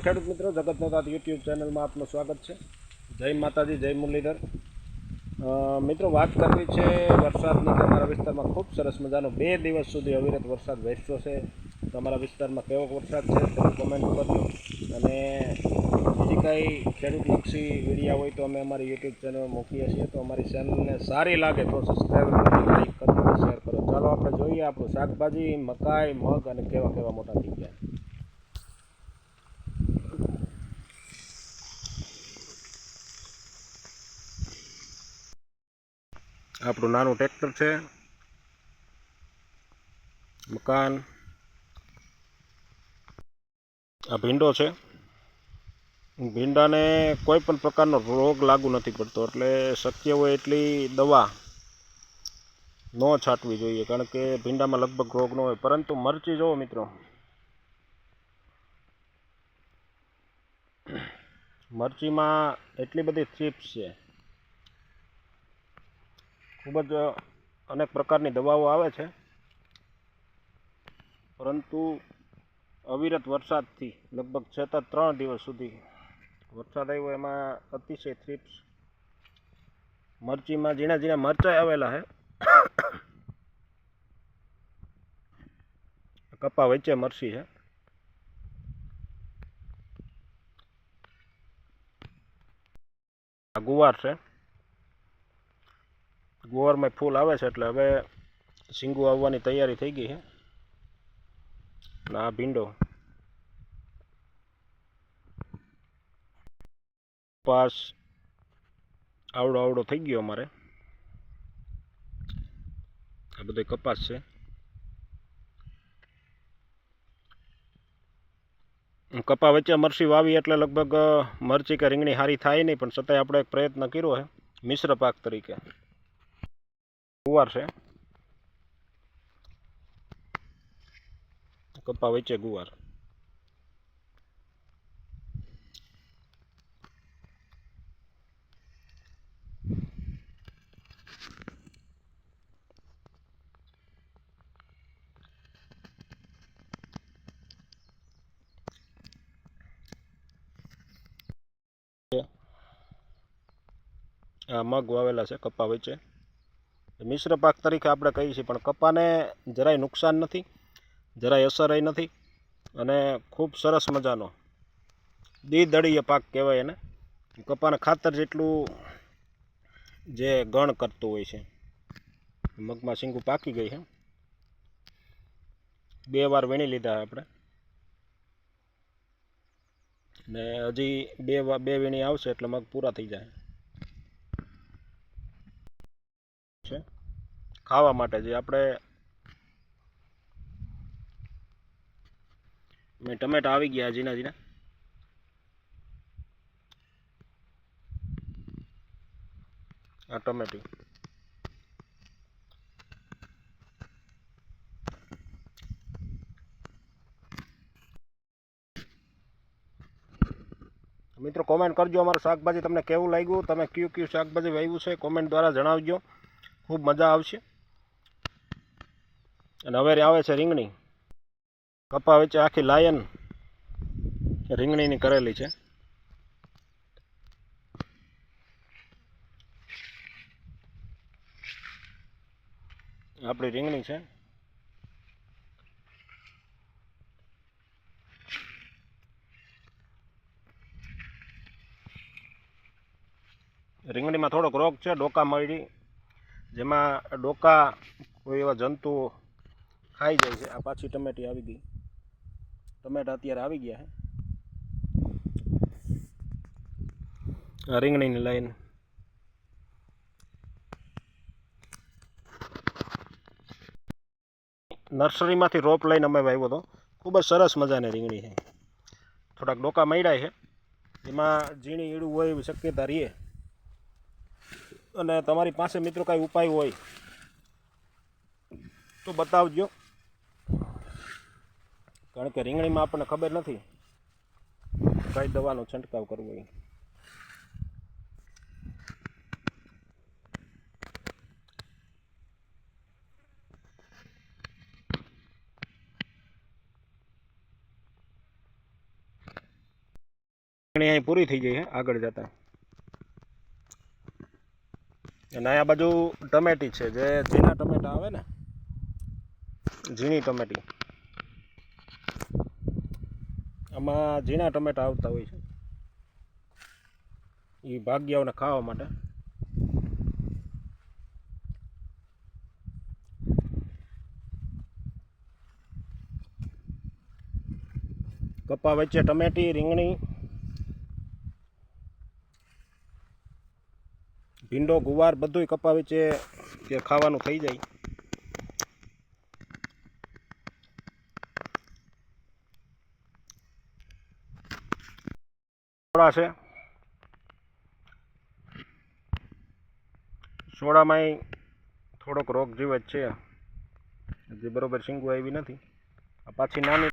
ખેડૂત મિત્રો. જગત નોતા યુટ્યુબ ચેનલમાં આપનું સ્વાગત છે. જય માતાજી, જય મુરલીધર. મિત્રો, વાત કરવી છે વરસાદની. તમારા વિસ્તારમાં ખૂબ સરસ મજાનો બે દિવસ સુધી અવિરત વરસાદ વહેંચ્યો છે. તમારા વિસ્તારમાં કેવો વરસાદ છે તમે કોમેન્ટ કરજો. અને બીજી કાંઈ ખેડૂતલક્ષી વિડીયા હોય તો અમે અમારી યુટ્યુબ ચેનલ મૂકીએ છીએ. તો અમારી ચેનલને સારી લાગે તો સબસ્ક્રાઈબ લાઈક કરજો શેર કરો. ચાલો, આપણે જોઈએ આપણું શાકભાજી, મકાઈ, મગ અને કેવા કેવા મોટા થઈ ગયા. આપણું નાનું ટ્રેક્ટર છે. મકાન. આ ભીંડો છે. ભીંડાને કોઈ પણ પ્રકારનો રોગ લાગુ નથી પડતો, એટલે શક્ય હોય એટલી દવા ન છાંટવી જોઈએ, કારણ કે ભીંડામાં લગભગ રોગ ન હોય. પરંતુ મરચી જુઓ મિત્રો. મરચીમાં એટલી બધી ચિપ્સ છે. ખૂબ જ અનેક પ્રકારની દવાઓ આવે છે. પરંતુ અવિરત વરસાદથી લગભગ સતત ત્રણ દિવસ સુધી વરસાદ આવ્યો, એમાં અતિશય થ્રીપ્સ મરચીમાં ઝીણા ઝીણા મરચાં આવેલા છે. કપા વચ્ચે મરચી છે. ગુવાર છે. ગુવારમાં ફૂલ આવે છે એટલે હવે શીંગું આવવાની તૈયારી થઈ ગઈ છે. અને આ ભીંડો. કપાસ આવડો આવડો થઈ ગયો અમારે. આ બધો કપાસ છે. કપા વચ્ચે મરસી વાવી એટલે લગભગ મરચી કે રીંગણી સારી થાય નહીં, પણ છતાંય આપણે એક પ્રયત્ન કર્યો છે, મિશ્ર પાક તરીકે. ગુવાર છે. કપા વચ્ચે ગુવાર. મગ વાવેલા છે કપા વચ્ચે. મિશ્ર પાક તરીકે આપણે કહીએ છીએ, પણ કપાને જરાય નુકસાન નથી, જરાય અસર નથી અને ખૂબ સરસ મજાનો દ્વિદળીય પાક કહેવાય એને. કપાને ખાતર જેટલું જે ગણ કરતું હોય છે. મગમાં શીંગું પાકી ગઈ છે બે વાર વીણી લીધા આપણે. ને હજી બે બે વીણી આવશે એટલે મગ પૂરા થઈ જાય છે ખાવા માટે જે આપણે મેં ટમેટા આવી ગયા ઝીણા ઝીણા. આ ટમેટી. મિત્રો કોમેન્ટ કરજો અમારું શાકભાજી તમને કેવું લાગ્યું? તમે કયું કયું શાકભાજી વાવ્યું છે? કોમેન્ટ દ્વારા જણાવજો. ખૂબ મજા આવશે. અને હવે આવે છે રીંગણી. કપા વચ્ચે આખી લાયન રીંગણીની કરેલી છે. આપણી રીંગણી છે. રીંગણીમાં થોડોક રોગ છે, ડોકા મળી. જેમાં ડોકા કોઈ એવા જંતુઓ ખાઈ જાય છે. આ પાછી ટમેટી આવી ગઈ. ટમેટા અત્યારે આવી ગયા છે. આ રીંગણીની લાઈન. નર્સરીમાંથી રોપ લઈને અમે વાવ્યો હતો. ખૂબ જ સરસ મજાની રીંગણી છે. થોડાક ડોકા મળ્યા છે. એમાં ઝીણી ઈડું હોય એવી શક્યતા રહીએ અને તમારી પાસે મિત્રો કાંઈ ઉપાય હોય તો બતાવજો. કારણ કે રીંગણીમાં આપણને ખબર નથી. કઈ દવાનો છંટકાવ કરવો એ અહીં પૂરી થઈ ગઈ છે, આગળ જતા. અને અહીંયા બાજુ ટમેટી છે, જે ઝીણા ટમેટા આવે ને, ઝીણી ટમેટી. આમાં ઝીણા ટમેટા આવતા હોય છે. એ ભાગ્યાઓને ખાવા માટે. કપા વચ્ચે ટમેટી, રીંગણી, ભીંડો, ગુવાર બધુંય કપા વચ્ચે કે ખાવાનું થઈ જાય. સોડા છે. સોડામાંય થોડોક રોગ જીવ છે. હજી બરોબર શીંગું આવી નથી. આ પાછી નાની